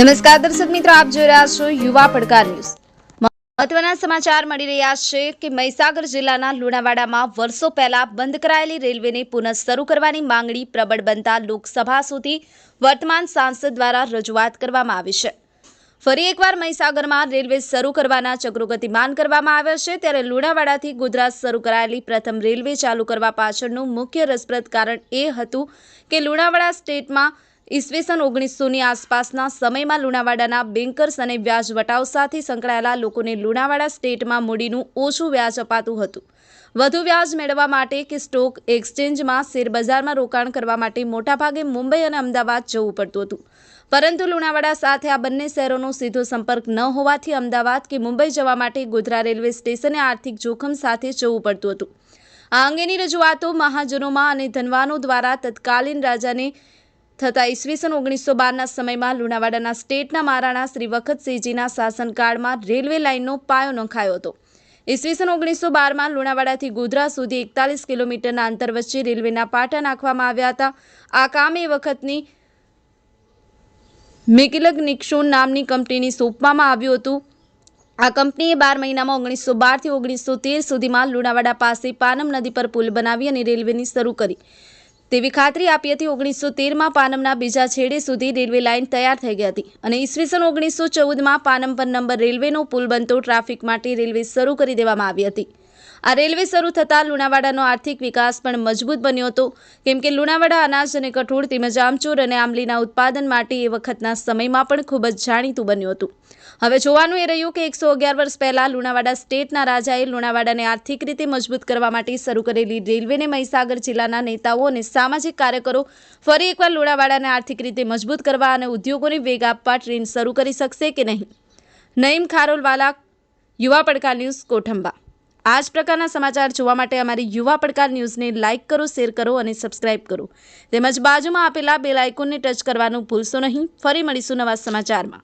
નમસ્કાર, દર્શક મિત્રો, આપ જોઈ રહ્યા છો યુવા પડકાર ન્યૂઝ. મહત્વના સમાચાર મળી રહ્યા છે કે મહીસાગર જિલ્લાના લુણાવાડામાં વર્ષો પહેલા બંધ કરાયેલી રેલવેને પુનઃ શરૂ કરવાની માંગણી પ્રબળ બનતા લોકસભા સુધી વર્તમાન સાંસદ દ્વારા રજૂઆત કરવામાં આવી છે. ફરી એકવાર મહીસાગરમાં રેલવે શરૂ કરવાના ચક્રો ગતિમાન કરવામાં આવ્યા છે, ત્યારે લુણાવાડાથી ગુજરાત શરૂ કરાયેલી પ્રથમ રેલવે ચાલુ કરવા પાછળનું મુખ્ય રસપ્રદ કારણ એ હતું કે લુણાવાડા સ્ટેટમાં ઈસવીસન ઓગણીસોની આસપાસના સમયમાં લુણાવાડાના બેન્કર્સ અને વ્યાજ વટાવ સાથે સંકળાયેલા લોકોને લુણાવાડા સ્ટેટમાં મૂડીનું ઓછું વ્યાજ અપાતું હતું. વધુ વ્યાજ મેળવવા માટે કે સ્ટોક એક્સચેન્જમાં શેરબજારમાં રોકાણ કરવા માટે મોટાભાગે મુંબઈ અને અમદાવાદ જવું પડતું હતું. પરંતુ લુણાવાડા સાથે આ બંને શહેરોનો સીધો સંપર્ક ન હોવાથી અમદાવાદ કે મુંબઈ જવા માટે ગોધરા રેલવે સ્ટેશને આર્થિક જોખમ સાથે જવું પડતું હતું. આ અંગેની રજૂઆતો મહાજનોમાં અને ધનવાનો દ્વારા તત્કાલીન રાજાને થતા ઈસવીસન ઓગણીસો બારના સમયમાં લુણાવાડાના સ્ટેટના મહારાણા શ્રી વખતસિંહજીના શાસનકાળમાં રેલવે લાઇનનો પાયો નંખાયો હતો. ઈસવીસન ઓગણીસો બારમાં લુણાવાડાથી ગોધરા સુધી એકતાલીસ કિલોમીટરના અંતર વચ્ચે રેલવેના પાટા નાખવામાં આવ્યા હતા. આ કામ એ વખતની મિકિલગ નિક્ષોન નામની કંપનીની સોંપવામાં આવ્યું હતું. આ કંપનીએ બાર મહિનામાં ઓગણીસો બારથી ઓગણીસો તેર સુધીમાં લુણાવાડા પાસે પાનમ નદી પર પુલ બનાવી અને રેલવેની શરૂ કરી. તેવી ખાતરી આપી હતી ઓગણીસો તેરમાં પાનમના બીજા છેડે સુધી રેલવે લાઇન તૈયાર થઈ ગઈ હતી અને ઈસવીસન ઓગણીસો ચૌદમાં પાનમ પર નંબર રેલવેનો પુલ બનતો ટ્રાફિક માટે રેલવે શરૂ કરી દેવામાં આવી હતી. આ રેલવે શરૂ થતાં લુણાવાડાનો આર્થિક વિકાસ પણ મજબૂત બન્યો હતો. કેમ કે લુણાવાડા અનાજ અને કઠોળ તેમજ આમચૂર અને આંબલીના ઉત્પાદન માટે એ વખતના સમયમાં પણ ખૂબ જ જાણીતું બન્યું હતું. હવે જોવાનું એ રહ્યું કે એકસો અગિયાર વર્ષ પહેલાં લુણાવાડા સ્ટેટના રાજાએ લુણાવાડાને આર્થિક રીતે મજબૂત કરવા માટે શરૂ કરેલી રેલવેને મહીસાગર જિલ્લાના નેતાઓ અને સામાજિક કાર્યકરો ફરી એકવાર લુણાવાડાને આર્થિક રીતે મજબૂત કરવા અને ઉદ્યોગોને વેગ આપવા ટ્રેન શરૂ કરી શકશે કે નહીં? નઈમ ખારોલવાલા, યુવા પડકાર ન્યૂઝ, કોઠંબા. આ જ પ્રકારના સમાચાર જોવા માટે અમારી યુવા પડકાર ન્યૂઝને લાઇક કરો, શેર કરો અને સબસ્ક્રાઇબ કરો. તેમજ બાજુમાં આપેલા બેલ આઇકોનને ટચ કરવાનું ભૂલશો નહીં. ફરી મળીશું નવા સમાચારમાં.